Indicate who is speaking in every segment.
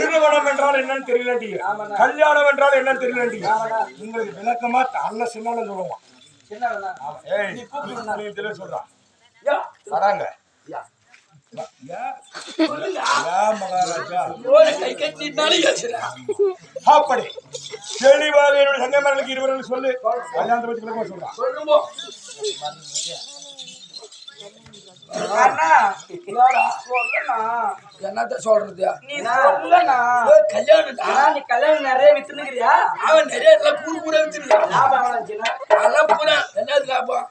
Speaker 1: திருமணம் என்றால் என்னன்னு தெரியலண்டீங்க
Speaker 2: ஆமாண்ணா.
Speaker 1: கல்யாணம் என்றால் என்னன்னு தெரியலண்டீங்க
Speaker 2: ஆமாண்ணா.
Speaker 1: உங்களுக்கு விளக்கமா அல்ல சின்ன சொல்லுவான் சொல்றான் வராங்க. அப்படி தெளிவாக என்னுடைய சங்கமர்களுக்கு இருவர்கள் சொல்லு. கல்யாணத்தை பத்தி விளக்கமா சொல்றான்
Speaker 2: என்னத்த சொல்றது?
Speaker 3: அண்ணா நீ கல்யாணம் நிறைய வித்துனுக்கிறியா
Speaker 2: அவன் நிறைய கூறு கூட வச்சிருக்கான்
Speaker 3: லாபம்?
Speaker 2: அதெல்லாம் பூரா என்னது லாபம்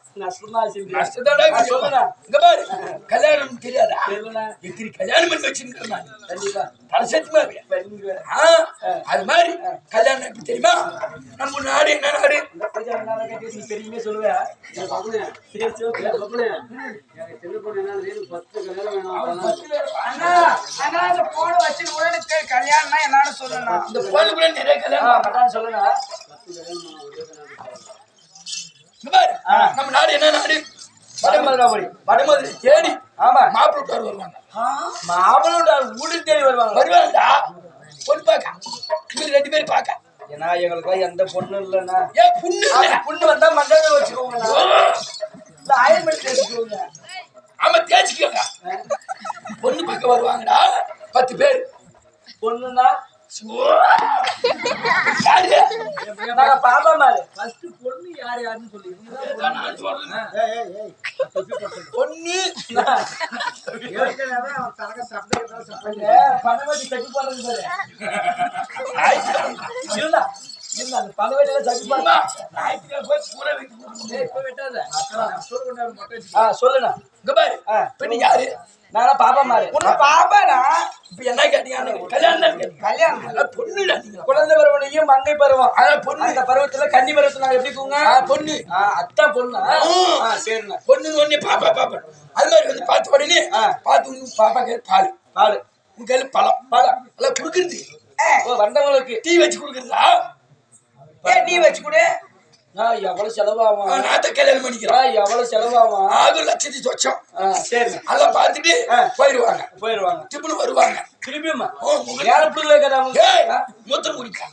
Speaker 3: சொல்லுண்ணா.
Speaker 2: இங்க பாரு. கல்யாணம் தெரியாதா. எத்தனை கல்யாணம் பண்ணி வச்சிருக்கேன் நான்.
Speaker 3: கண்டிப்பா.
Speaker 2: அது மாதிரி கல்யாணம் எப்படி தெரியுமா? நம்ம நாடு என்ன நாடு?
Speaker 3: இந்த பூஜை என்ன கேட்டு நீ பெரியமே சொல்லுவ. சரி, சரி. அண்ணா, அண்ணா, இந்த phone வச்சு உடனுக்கு கல்யாணம்னா என்னன்னு சொல்லுண்ணா.
Speaker 2: இந்த கோயில் கூட நிறைய கல்யாணம். இங்க பாரு நம்ம நாடு என்ன நாடு?
Speaker 3: வடமதுராபுரி.
Speaker 2: வடமதுரை தேடி
Speaker 3: ஆமா.
Speaker 2: மாப்பிள்ளை விட்டார் வருவாங்க
Speaker 3: மாப்பிளோட வீடு தேடி வருவாங்க.
Speaker 2: வருவாங்கடா பொண்ணு பார்க்க இவங்க ரெண்டு பேரும் பார்க்க
Speaker 3: ஏன்னா எங்களுக்கு எந்த பொண்ணும் இல்லைண்ணா.
Speaker 2: ஏன் புண்ணு?
Speaker 3: புண்ணு வந்தா மண்டபம் வச்சுக்கோங்கண்ணா. இல்ல ஆயிரம் வச்சுக்கோங்க
Speaker 2: ஆமா தேய்ச்சிக்கோங்க. பொண்ணு பார்க்க வருவாங்கடா. பத்து பேர்.
Speaker 3: பொண்ணுன்னா பாப்பா மாதிரி ஃபர்ஸ்ட் பொண்ணு யார் யாருன்னு சொல்லி
Speaker 2: இதான் நான் சொல்றேன். பொண்ணு
Speaker 3: பணவட்டி தட்டி போடுறது பாரு
Speaker 2: ஞாயிற்றுக்கிழமை.
Speaker 3: இல்ல அந்த போடுறா
Speaker 2: போய் பூரா
Speaker 3: வெட்டாத சொல்லுண்ணா
Speaker 2: இங்க பாரு பெண்ணு யாரு
Speaker 3: நானா பாப்பா மாதிரி
Speaker 2: உன்னை
Speaker 3: பாப்பாடா
Speaker 2: இப்ப என்ன கேட்டீங்க கல்யாணம்.
Speaker 3: கல்யாணம்.
Speaker 2: நீங்க.
Speaker 3: குழந்தை பருவனையும் மங்கை பருவம்.
Speaker 2: அதான் பொண்ணு.
Speaker 3: அந்த பருவத்துல கன்னி பருவத்துல நாங்க எப்படி தூங்க
Speaker 2: பொண்ணு.
Speaker 3: ஆ, அத்தா பொண்ணா? சரிண்ணா.
Speaker 2: பொண்ணு ஒண்ணு பாப்பா பாப்பா அது மாதிரி வந்து பார்த்த உடனே. பார்த்து பாப்பா கையில் பால்.
Speaker 3: பாடு
Speaker 2: உங்க கையில் பழம்.
Speaker 3: பழம்.
Speaker 2: எல்லாம் குடுக்குறது.
Speaker 3: வந்தவங்களுக்கு.
Speaker 2: டீ வச்சு குடுக்குறதா?
Speaker 3: டீ வச்சு கொடு. எவ்வளவு செலவாகும்
Speaker 2: நாத்த கல்யாணம் பண்ணிக்கிறோம்
Speaker 3: நான் எவ்வளவு செலவாகும்
Speaker 2: ஆகும் லட்சத்தி சொச்சம்.
Speaker 3: சரிண்ணா
Speaker 2: அதெல்லாம் பார்த்துட்டு. போயிடுவாங்க
Speaker 3: போயிருவாங்க.
Speaker 2: திருப்பி வருவாங்க.
Speaker 3: திருப்பியுமா
Speaker 2: ஓ, முகத்தை-
Speaker 3: ஏழு பிள்ளை இருக்கிறாங்க
Speaker 2: ஏய், மூத்திரம் குடிக்கா.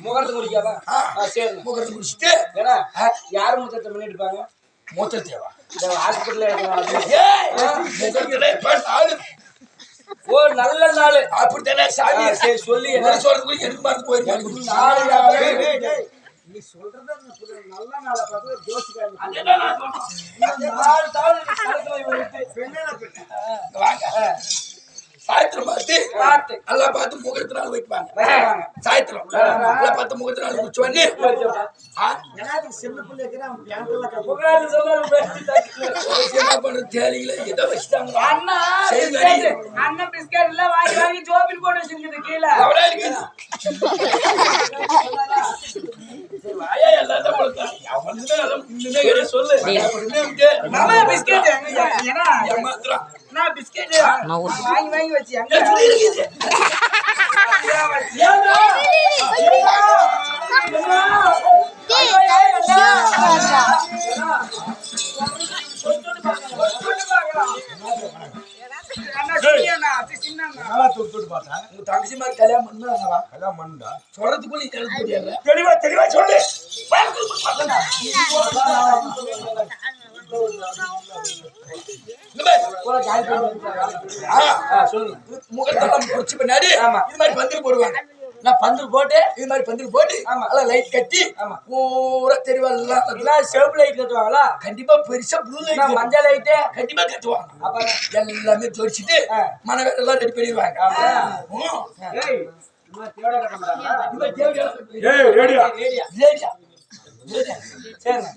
Speaker 3: முகத்தை குடிக்காதா? சரிண்ணா
Speaker 2: முகத்தை குடிச்சிட்டு
Speaker 3: ஏன்னா. யாரு முகத்தை பண்ணிட்டு இருப்பாங்க
Speaker 2: மூத்திரம் தேவா.
Speaker 3: இந்த ஓ நல்ல நாள்.
Speaker 2: அப்படித்தானே சாமி?
Speaker 3: சரி, சொல்லி என்ன?
Speaker 2: சொல்றதுக்கு எனக்கு மறந்து போயிருக்காங்க
Speaker 4: நீ சொல்றத நல்ல நாளை பார்த்து ஜோசிக்காரன்.
Speaker 3: நாலு
Speaker 4: பெண்ணு
Speaker 2: சாயத்திரம் பார்த்து
Speaker 3: பார்த்து.
Speaker 2: நல்லா பார்த்து முகத்தினால வைப்பாங்க.
Speaker 3: வைப்பாங்க.
Speaker 2: சாயத்திரம் நல்லா பார்த்து
Speaker 3: புகாரு சொல்லாரு பேசி தாக்கு.
Speaker 2: என்ன பண்றது தேவையில்லை. ஏதோ வச்சுட்டாங்க
Speaker 3: அண்ணா
Speaker 2: சரி,
Speaker 3: பிஸ்கட்
Speaker 2: சரி.
Speaker 3: அண்ணன் பிஸ்கட் எல்லாம் வாங்கி வாங்கி ஜோபில் போட்டு வச்சிருக்குது கீழே.
Speaker 2: அவரா
Speaker 3: வாங்கி வாங்கி வச்சு எங்க
Speaker 2: உங்க தங்கச்சி மாதிரி கல்யாணம் பண்ணாங்களா?
Speaker 1: கல்யாணம் பண்ணுடா
Speaker 2: சொல்றதுக்குள்ள நீ.
Speaker 1: தெளிவா தெளிவா சொல்லு.
Speaker 2: முகத்தெல்லாம் பொறிச்சு பின்னாடி. இது மாதிரி பந்தல் போடுவாங்க.
Speaker 3: நான் பந்தல் போட்டு
Speaker 2: இது மாதிரி பந்தல் போட்டு
Speaker 3: ஆமா.
Speaker 2: எல்லாம் லைட் கட்டி
Speaker 3: ஆமா.
Speaker 2: பூரா தெருவெல்லாம் கட்டுவாங்க.
Speaker 3: எல்லாம் செவப்பு லைட் கட்டுவாங்களா
Speaker 2: கண்டிப்பா பெருசா ப்ளூ லைட்
Speaker 3: மஞ்சள் லைட்டு
Speaker 2: கண்டிப்பா கட்டுவாங்க
Speaker 3: அப்புறம்
Speaker 2: எல்லாமே ஜோடிச்சுட்டு
Speaker 3: ஆ.
Speaker 2: மனவேலெல்லாம் ரெடி பண்ணிடுவாங்க.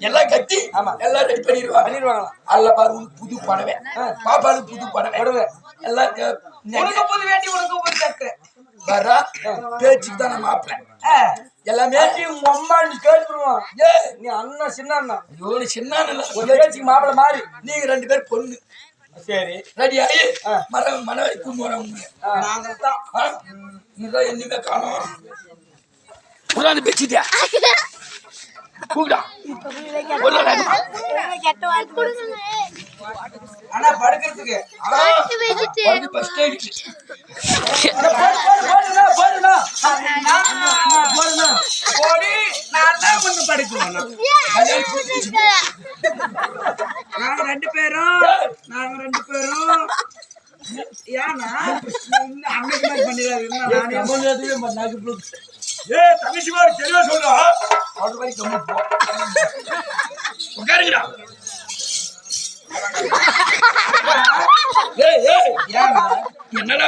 Speaker 2: எல்லாம் கட்டி
Speaker 3: ஆமா.
Speaker 2: எல்லாம் ரெடி பண்ணிடுவாங்க
Speaker 3: பண்ணிடுவாங்களா?
Speaker 2: அல்ல பாரு புது படவை பாப்பாளுக்கு புது படவை
Speaker 3: புடவை.
Speaker 2: எல்லாம்
Speaker 3: புது வேட்டி, உனக்கு புது சட்டை.
Speaker 2: வரா பேச்சுக்கு தான் நம்ம மாப்பிள்ள
Speaker 3: ஆ,
Speaker 2: எல்லாமே
Speaker 3: உங்க அம்மான்னு கேட்டுருவான்.
Speaker 2: ஏ
Speaker 3: நீ அண்ணன் சின்ன அண்ணா
Speaker 2: ஐயோ நீ சின்ன
Speaker 3: ஒரு பேச்சுக்கு மாப்பிள மாறி.
Speaker 2: நீங்க ரெண்டு பேர் பொண்ணு.
Speaker 3: சரி.
Speaker 2: ரெடி ஆகி. மர மனவரை கூண்டு வரவங்க
Speaker 3: நாங்க தான்.
Speaker 2: ஆ? நீதான் என்னையுமே காணோம். உட்காந்து பேசிட்டியா? கூப்பிடா. ஒரு
Speaker 3: ஆனா படுக்கிறதுக்கு. நாங்க ரெண்டு பேரும் நாங்க ரெண்டு பேரும். ஏன்னா அன்னைக்கு மாதிரி பண்ணிடாது. என்ன நானே
Speaker 1: ஏய் தங்கச்சி மாதிரி தெளிவா சொல்றா.
Speaker 3: அது மாதிரி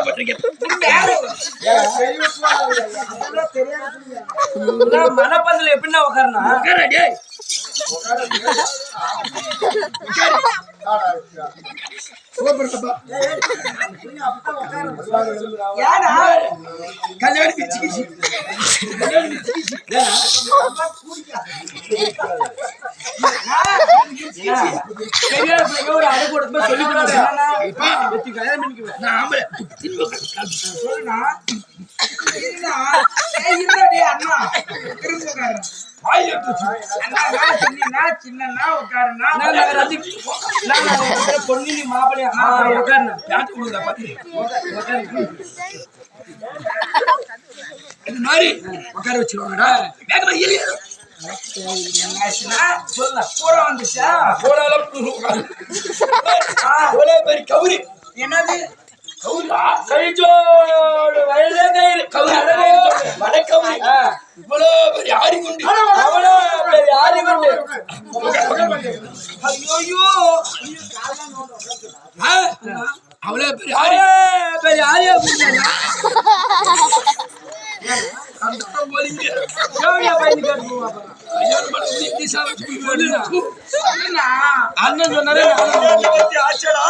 Speaker 2: பண்றீங்க
Speaker 3: மனப்பந்தில் எப்படின்னா உட்காரனா
Speaker 2: உட்காருடா, டேய்.
Speaker 3: ஏன்னா
Speaker 2: கல்யாணம் வச்சுக்கிச்சு. கல்யாணம் வச்சுக்கிச்சு.
Speaker 3: அண்ணா நான் சின்னண்ணா உட்காருண்ணா பொண்ணு நீ மாப்பிளையா உட்காருண்ணா
Speaker 2: யார்கிட்ட கொடுக்குறா பாத்து. இது மாதிரி உட்கார வச்சிருவாங்கடா வேகமா ஏறி கவுரி
Speaker 3: என்னது
Speaker 2: கவுரா
Speaker 3: கழிச்சோடு வயலே கயிறு
Speaker 2: கவுரி வடக்கவுரி இவ்வளோ பெரிய ஆடி கொண்டு
Speaker 3: அவ்வளோ பெரிய ஆதி கொண்டு ஐயோ
Speaker 2: அவ்வளோ பெரிய ஆடி
Speaker 3: பெரிய ஆரியா புரிஞ்சா
Speaker 2: கஷ்டம் போலீங்க
Speaker 3: ஜோடியா பையன் கேட்டு
Speaker 2: கல்யாணம் பண்ணி இப்படி சாப்பிட்டு போயிடுவா.
Speaker 3: சொல்லுண்ணா அண்ணன் சொன்னாரு
Speaker 1: கல்யாணத்தை பத்தி ஆச்சடா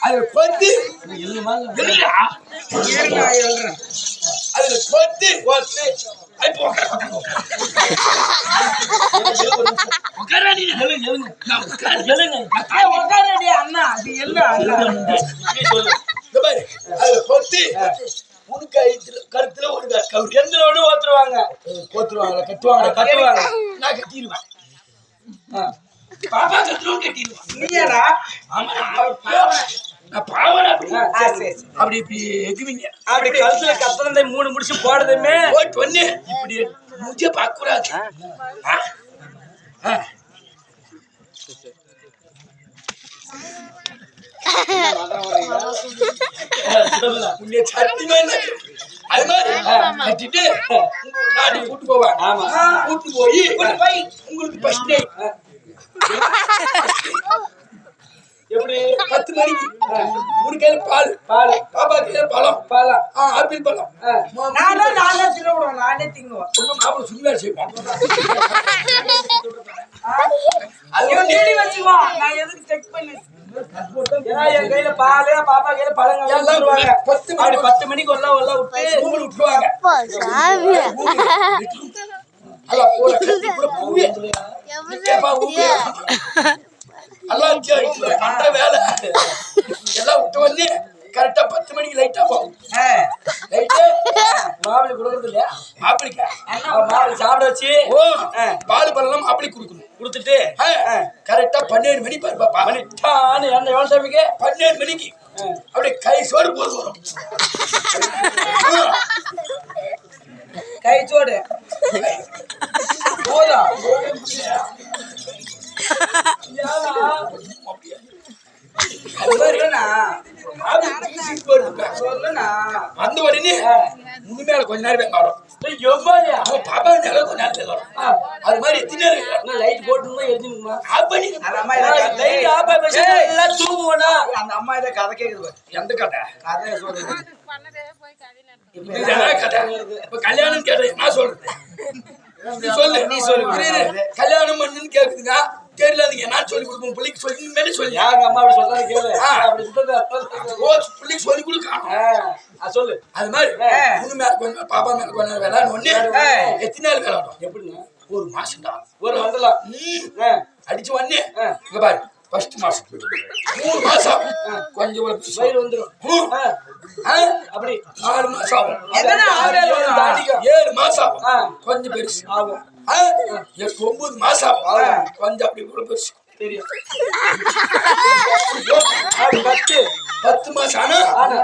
Speaker 2: அதுல கொத்து இல்லையா அதுல கொத்து கொத்து உட்கார
Speaker 3: அண்ணா அண்ணா
Speaker 2: கொத்து கருத்துல ஒரு கவுரி
Speaker 3: எந்திர ஓத்துருவாங்க
Speaker 2: கோத்துருவாங்களா
Speaker 3: கட்டுவாங்க.
Speaker 2: நான் கட்டிடுவேன் பாப்பா கட்டுறோம் கட்டிடுவான்
Speaker 3: நீயாடா
Speaker 2: ஆமா நான் பாவனை. அப்படி இப்படி எக்குவீங்க
Speaker 3: அப்படி கழுத்துல கத்தனதை மூணு முடிச்சு போடுதுமே.
Speaker 2: போட்டு வந்து இப்படி மூஞ்சே பார்க்க கூடாது. அது மாதிரி கட்டிட்டு கூட்டு போவாங்க
Speaker 3: ஆமா.
Speaker 2: கூட்டு போய் போய். உங்களுக்கு ஃபர்ஸ்ட்
Speaker 3: எப்படி?
Speaker 2: பத்து மணிக்கு. ஒரு கையில பால்.
Speaker 3: பால்.
Speaker 2: பாப்பா கையில பழம்.
Speaker 3: பாலா.
Speaker 2: ஆ, ஆப்பிள் பழம்.
Speaker 3: நானே நானே தின்னுடுவேன் நானே திங்குவேன்.
Speaker 2: ஒன்றும் மாப்பிள சுடுவேன் செய்வோம்
Speaker 3: ஐயோ தேடி வச்சுக்கோ நான் எதுக்கு செக் பண்ணி? ஏன்னா என் கையில பால் பாப்பா கையில பழங்கள் எல்லாம்
Speaker 2: எல்லாம்
Speaker 3: தருவாங்க
Speaker 2: பத்து
Speaker 3: மணிக்கு உள்ள உள்ள விட்டு
Speaker 2: விட்டுருவாங்க. எல்லாம் சரி, பண்ற வேலை. எல்லாம் விட்டு வந்து கரெக்டா பத்து மணிக்கு லைட்டா போகும் லைட்டு
Speaker 3: மாப்பிள்ளை கொடுக்கறது இல்லையா?
Speaker 2: மாப்பிளைக்கா
Speaker 3: அவன் மாப்பிள்ளை சாப்பிட வச்சு
Speaker 2: ஓ பால் பழம் மாப்பிளை கொடுக்கணும்.
Speaker 3: கொடுத்துட்டு?
Speaker 2: கரெக்டா பன்னெண்டு மணி பாரு பாப்பா.
Speaker 3: டான்னு என்ன எவ்வளோ
Speaker 2: பன்னெண்டு மணிக்கு. அப்படியே கை சோறு போது கொஞ்ச நேரம் வரும் அவன் பாப்பா நேரம் கொஞ்ச நேரத்துல வரும் அது மாதிரி எத்தனை நேரம்?
Speaker 3: லைட் போட்டுமா எரிஞ்சுமா
Speaker 2: ஆஃப் பண்ணி.
Speaker 3: அந்த அம்மா லைட் ஆஃப் எல்லாம் தூங்குவோனா அந்த அம்மா இதை கதை கேக்குது பாரு.
Speaker 2: எந்த கதை? கதை இப்ப கல்யாணம் கேட்டது என்ன சொல்றது நீ சொல்லு
Speaker 3: நீ சொல்லு.
Speaker 2: கல்யாணம் பண்ணுன்னு கேக்குதுங்க தெரியலாதீங்க நான் சொல்லி கொடுப்போம் பிள்ளைக்கு சொல்லி மேலே சொல்லி.
Speaker 3: யாங்க அம்மா அப்படி சொல்றாங்க கேளு. அப்படி சொல்றது
Speaker 2: ஓ பிள்ளைக்கு சொல்லி கொடுக்கணும்
Speaker 3: ஆ. சொல்லு.
Speaker 2: அது மாதிரி. முன்னு மேல கொஞ்ச நேரம், பாப்பா மேல கொஞ்ச நேரம் விளையாட ஒண்ணு. எத்தனை நாள் விளையாடும்
Speaker 3: எப்படிண்ணா
Speaker 2: ஒரு மாசம் தான்
Speaker 3: ஒரு ஆ.
Speaker 2: அடிச்சு
Speaker 3: ஆ.
Speaker 2: இங்க பாரு ஃபர்ஸ்ட் மாசம். மூணு மாசம். கொஞ்சம் ஒரு
Speaker 3: வயிறு வந்துடும்? அப்படி.
Speaker 2: ஆறு மாசம் ஆகும்.
Speaker 3: ஏழு
Speaker 2: மாசம் ஆகும். கொஞ்சம் பெருசு.
Speaker 3: ஆகும்.
Speaker 2: ஆ? எட்டு ஒன்பது மாசம் ஆகும் கொஞ்சம் அப்படி கூட பெருசு
Speaker 3: தெரியும் அப்படி பத்து
Speaker 2: பத்து மாசம் ஆனா
Speaker 3: ஆனா.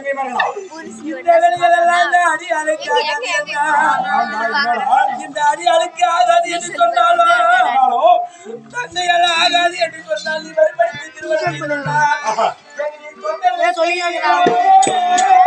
Speaker 3: இந்த அடி அழைக்காத இந்த அடி அழுக்கு ஆகாது என்று சொன்னாலும் தந்தையால் ஆகாது என்று சொன்னால்? நீ மறுபடித்து திருமணம் செய்து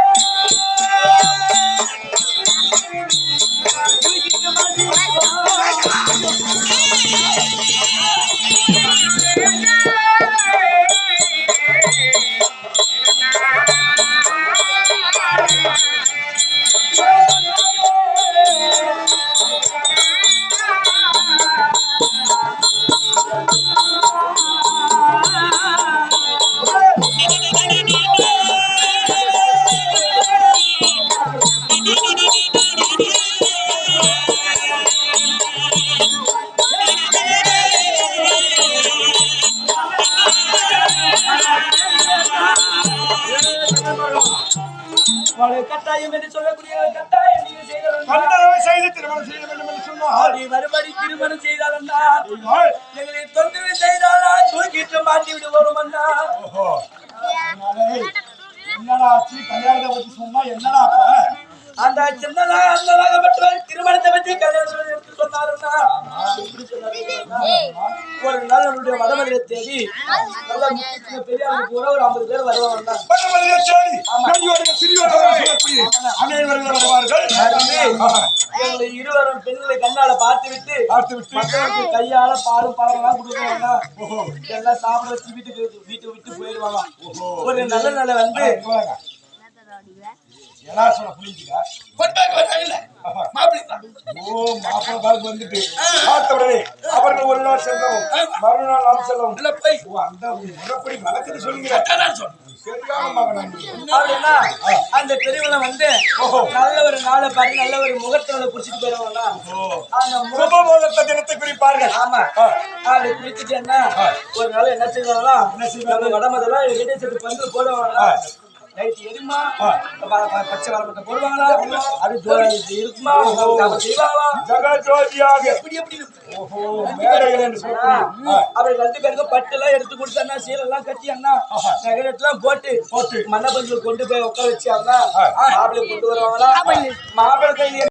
Speaker 3: கட்டாயம் என்று சொல்லக்கூடிய கட்டாயம் நீங்க செய்த வேண்டும்.
Speaker 1: கண்டறவை செய்து திருமணம் செய்ய வேண்டும் என்று சொன்னால்
Speaker 3: அவளை மறுபடி திருமணம் செய்தால் தான்
Speaker 1: நீங்கள்,
Speaker 3: எங்களை தொந்தரவு செய்தாலா தூக்கிட்டு மாட்டி விடுவோம் அண்ணா.
Speaker 1: ஓஹோ. அதனாலே, என்னடா ஆச்சு? கல்யாணத்தை பத்தி சொன்னா என்னடா அப்ப?
Speaker 3: அந்த சின்னதா அந்தலாகப்பட்டவர் திருமணத்தை பற்றி கல்யாணம் ஒரு நாள் நம்முடைய வடமதுரை தேடி பெரியாருக்கு கூட ஒரு ஐம்பது பேர் வருவாங்க
Speaker 1: வருவார்கள்.
Speaker 3: எங்களை இருவரும் பெண்களை கண்ணால பார்த்து விட்டு
Speaker 1: பார்த்துவிட்டு,
Speaker 3: மக்களுக்கு கையால பாலும் பழமெல்லாம் கொடுக்குறாங்க எல்லாம் சாப்பிட வச்சு வீட்டுக்கு வீட்டை விட்டு போயிடுவாங்க ஒரு நல்ல நல்ல வந்து.
Speaker 1: எல்லா சொன்ன புரிஞ்சுக்கா ஓ மாப்பிள்ளை பார்க்க வந்துட்டு. அவர்கள் ஒரு நாள் செல்லவும் மறுநாள் நாம் செல்லவும்.
Speaker 2: உள்ள போய்.
Speaker 1: ஓ, அந்த முறைப்படி வழக்குன்னு சொல்லுங்க.
Speaker 3: அந்த வந்து நல்ல ஒரு நாளை பார்த்து நல்ல ஒரு முகத்தோட குடிச்சிட்டு போயிடுவாங்க அந்த முக
Speaker 1: சுபமோகத்த தினத்தை குறிப்பார்கள்.
Speaker 3: ஆமா. அது குளிச்சுட்டேன்னா ஒரு நாள் என்ன செய்வாங்களா
Speaker 1: என்ன செய்வாங்க?
Speaker 3: வடமதெல்லாம் சேர்த்து பந்து போடுவாங்களா நைட் எரியுமா ப- ப- பச்சை வரமட்டை போடுவாங்களா? அது ஜோ- இது இருக்குமா? அவங்க செய்வாங்களா?
Speaker 1: ஜெகஜோதியாக
Speaker 3: எப்படி எப்படி?
Speaker 1: ஓஹோ மேடைகள் என்று சொல்லக்கூடிய
Speaker 3: அப்படி ரெண்டு பேருக்கு பட்டு எல்லாம் எடுத்து கொடுத்தா சீலெல்லாம் கட்டி அண்ணா நகரத்தெல்லாம் போட்டு
Speaker 1: போட்டு.
Speaker 3: மண்டபத்தில் கொண்டு போய் உட்கார வச்சு அண்ணா மாப்பிள்ளை கொண்டு வருவாங்களா? மாப்பிள்ளை கையில